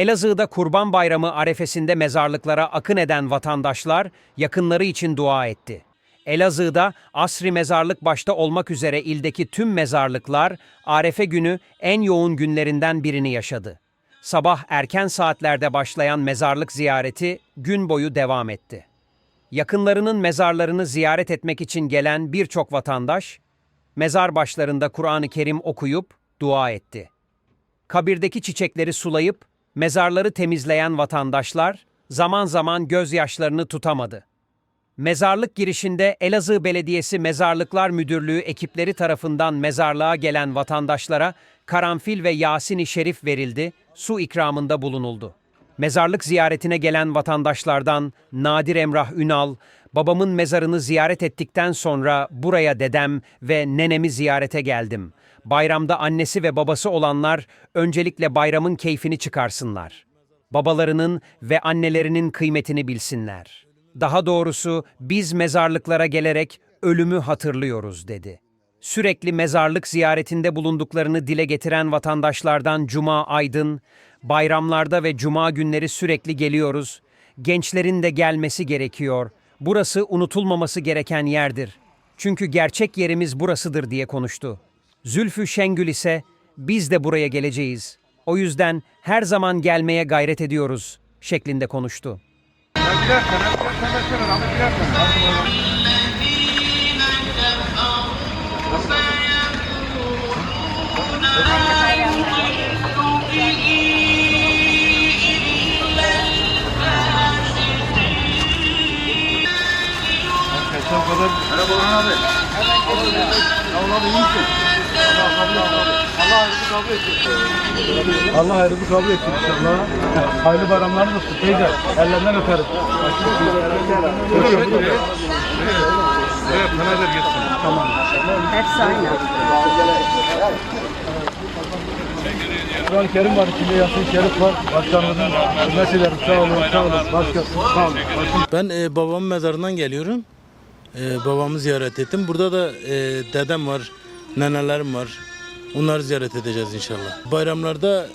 Elazığ'da Kurban Bayramı arefesinde mezarlıklara akın eden vatandaşlar yakınları için dua etti. Elazığ'da asri mezarlık başta olmak üzere ildeki tüm mezarlıklar Arefe günü en yoğun günlerinden birini yaşadı. Sabah erken saatlerde başlayan mezarlık ziyareti gün boyu devam etti. Yakınlarının mezarlarını ziyaret etmek için gelen birçok vatandaş, mezar başlarında Kur'an-ı Kerim okuyup dua etti. Kabirdeki çiçekleri sulayıp mezarları temizleyen vatandaşlar zaman zaman gözyaşlarını tutamadı. Mezarlık girişinde Elazığ Belediyesi Mezarlıklar Müdürlüğü ekipleri tarafından mezarlığa gelen vatandaşlara karanfil ve Yasin-i Şerif verildi, su ikramında bulunuldu. Mezarlık ziyaretine gelen vatandaşlardan Nadir Emrah Ünal, babamın mezarını ziyaret ettikten sonra buraya dedem ve nenemi ziyarete geldim. Bayramda annesi ve babası olanlar öncelikle bayramın keyfini çıkarsınlar. Babalarının ve annelerinin kıymetini bilsinler. Daha doğrusu biz mezarlıklara gelerek ölümü hatırlıyoruz dedi. Sürekli mezarlık ziyaretinde bulunduklarını dile getiren vatandaşlardan Cuma Aydın, bayramlarda ve cuma günleri sürekli geliyoruz. Gençlerin de gelmesi gerekiyor. Burası unutulmaması gereken yerdir. Çünkü gerçek yerimiz burasıdır diye konuştu. Zülfü Şengül ise biz de buraya geleceğiz. O yüzden her zaman gelmeye gayret ediyoruz şeklinde konuştu. Merhaba Orhan abi. Ol abi iyisin. Allah kabul etsin. Allah hayrını kabul etsin. İnşallah. Hayırlı bayramlar olsun teyze. Ellerinden öperim. Görüşürüz. Evet, bana ver gitsin. Tamam. Hepsi aynı. Kur'an-ı Kerim var içinde Yasin Şerif var. Başkanımızın hürmet ederim. Sağ olun, sağ olun. Başkan, sağ olun. Ben e, babamın mezarından geliyorum. E, babamı ziyaret ettim. Burada da e, dedem var, nenelerim var. Onları ziyaret edeceğiz inşallah. Bayramlarda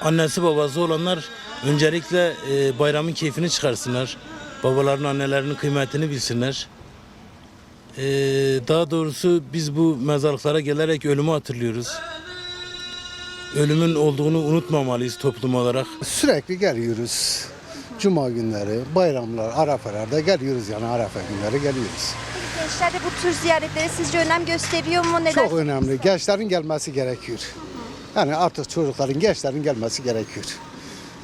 annesi babası olanlar öncelikle e, bayramın keyfini çıkarsınlar. Babaların annelerinin kıymetini bilsinler. E, daha doğrusu biz bu mezarlıklara gelerek ölümü hatırlıyoruz. Ölümün olduğunu unutmamalıyız toplum olarak. Sürekli geliyoruz. Cuma günleri, bayramlar, arafelerde geliyoruz yani arafa günleri geliyoruz. Gençler de bu tür ziyaretlere sizce önem gösteriyor mu? Neden? Çok önemli. Gençlerin gelmesi gerekiyor. Yani artık çocukların, gençlerin gelmesi gerekiyor.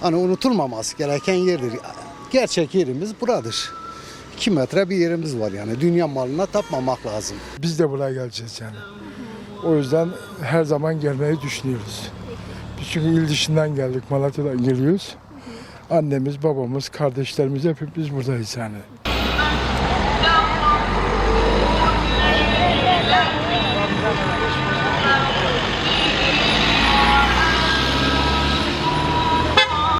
Hani unutulmaması gereken yerdir. Gerçek yerimiz buradır. 2 metre bir yerimiz var yani. Dünya malına tapmamak lazım. Biz de buraya geleceğiz yani. O yüzden her zaman gelmeyi düşünüyoruz. Biz çünkü il dışından geldik, Malatya'dan geliyoruz annemiz, babamız, kardeşlerimiz hepimiz buradayız yani.